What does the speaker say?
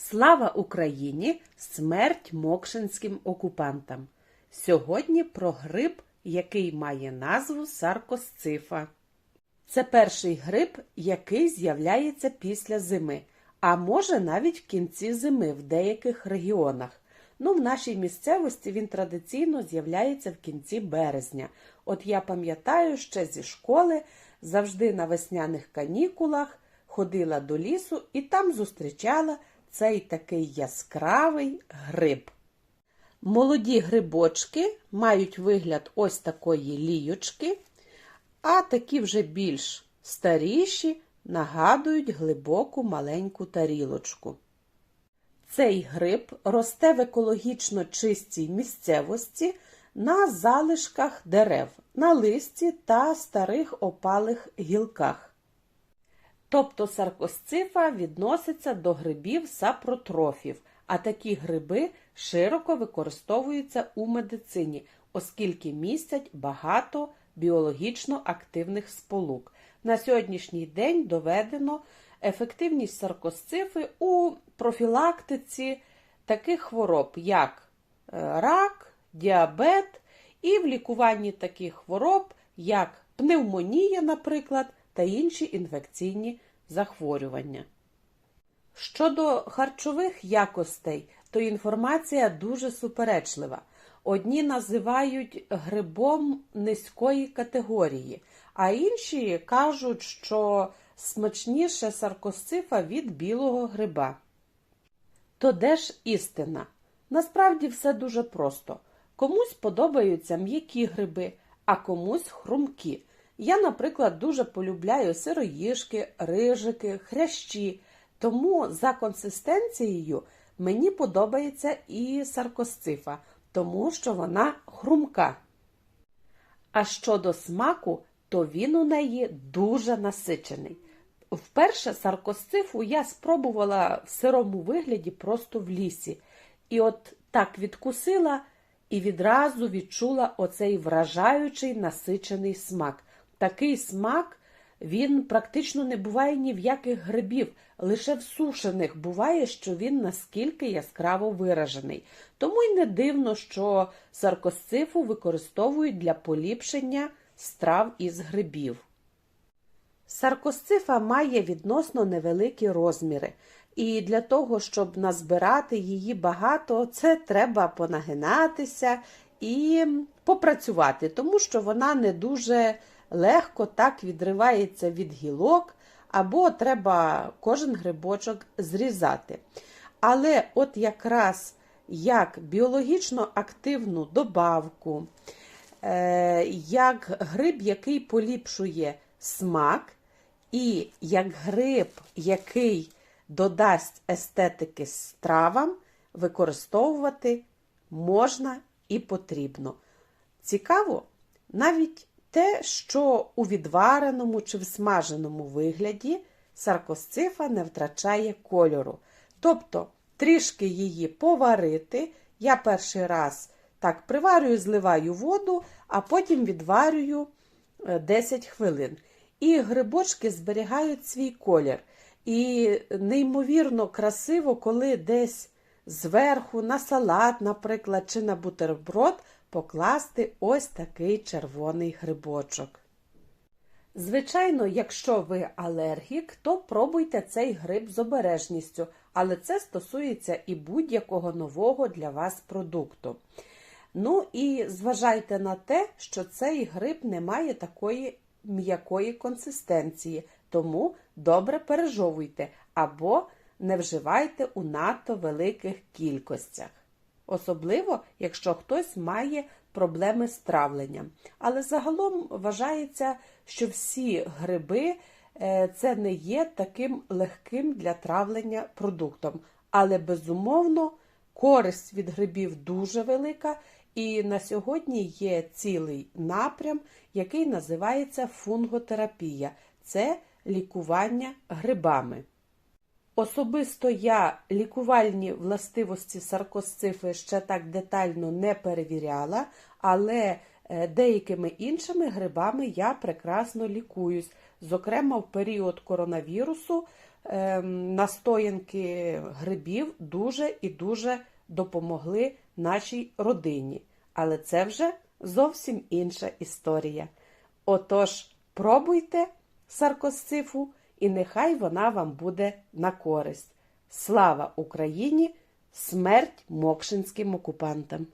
Слава Україні! Смерть мокшинським окупантам! Сьогодні про гриб, який має назву саркосцифа. Це перший гриб, який з'являється після зими, а може навіть в кінці зими в деяких регіонах. Ну, в нашій місцевості він традиційно з'являється в кінці березня. От я пам'ятаю ще зі школи, завжди на весняних канікулах ходила до лісу і там зустрічала цей такий яскравий гриб. Молоді грибочки мають вигляд ось такої ліючки, а такі вже більш старіші нагадують глибоку маленьку тарілочку. Цей гриб росте в екологічно чистій місцевості на залишках дерев, на листі та старих опалих гілках. Тобто саркосцифа відноситься до грибів сапротрофів, а такі гриби широко використовуються у медицині, оскільки містять багато біологічно активних сполук. На сьогоднішній день доведено ефективність саркосцифи у профілактиці таких хвороб, як е, рак, діабет, і в лікуванні таких хвороб, як пневмонія, наприклад, та інші інфекційні захворювання. Щодо харчових якостей, то інформація дуже суперечлива. Одні називають грибом низької категорії, а інші кажуть, що смачніше саркосцифа від білого гриба. То де ж істина? Насправді все дуже просто. Комусь подобаються м'які гриби, а комусь хрумкі. Я, наприклад, дуже полюбляю сироїжки, рижики, хрящі, тому за консистенцією мені подобається і саркосцифа, тому що вона хрумка. А щодо смаку, то він у неї дуже насичений. Вперше саркосцифу я спробувала в сирому вигляді просто в лісі. І от так відкусила і відразу відчула оцей вражаючий насичений смак. Такий смак він практично не буває ні в яких грибів, лише в сушених буває, що він наскільки яскраво виражений. Тому й не дивно, що саркосцифу використовують для поліпшення страв із грибів. Саркосцифа має відносно невеликі розміри, і для того, щоб назбирати її багато, це треба понагинатися і попрацювати, тому що вона не дуже легко так відривається від гілок, або треба кожен грибочок зрізати. Але от якраз як біологічно активну добавку, е, як гриб, який поліпшує смак, і як гриб, який додасть естетики стравам, використовувати можна і потрібно. Цікаво, навіть те, що у відвареному чи в смаженому вигляді саркосцифа не втрачає кольору. Тобто трішки її поварити. Я перший раз так приварюю, зливаю воду, а потім відварюю 10 хвилин. І грибочки зберігають свій колір. І неймовірно красиво, коли десь зверху на салат, наприклад, чи на бутерброд покласти ось такий червоний грибочок. Звичайно, якщо ви алергік, то пробуйте цей гриб з обережністю, але це стосується і будь-якого нового для вас продукту. Ну і зважайте на те, що цей гриб не має такої м'якої консистенції, тому добре пережовуйте або не вживайте у надто великих кількостях. Особливо, якщо хтось має проблеми з травленням. Але загалом вважається, що всі гриби е, це не є таким легким для травлення продуктом. Але, безумовно, користь від грибів дуже велика, і на сьогодні є цілий напрям, який називається фунготерапія це лікування грибами. Особисто я лікувальні властивості саркосцифи ще так детально не перевіряла, але е, деякими іншими грибами я прекрасно лікуюсь. Зокрема, в період коронавірусу ем, настоянки грибів дуже і дуже допомогли нашій родині. Але це вже зовсім інша історія. Отож, пробуйте саркосцифу, і нехай вона вам буде на користь. Слава Україні! Смерть мокшинським окупантам!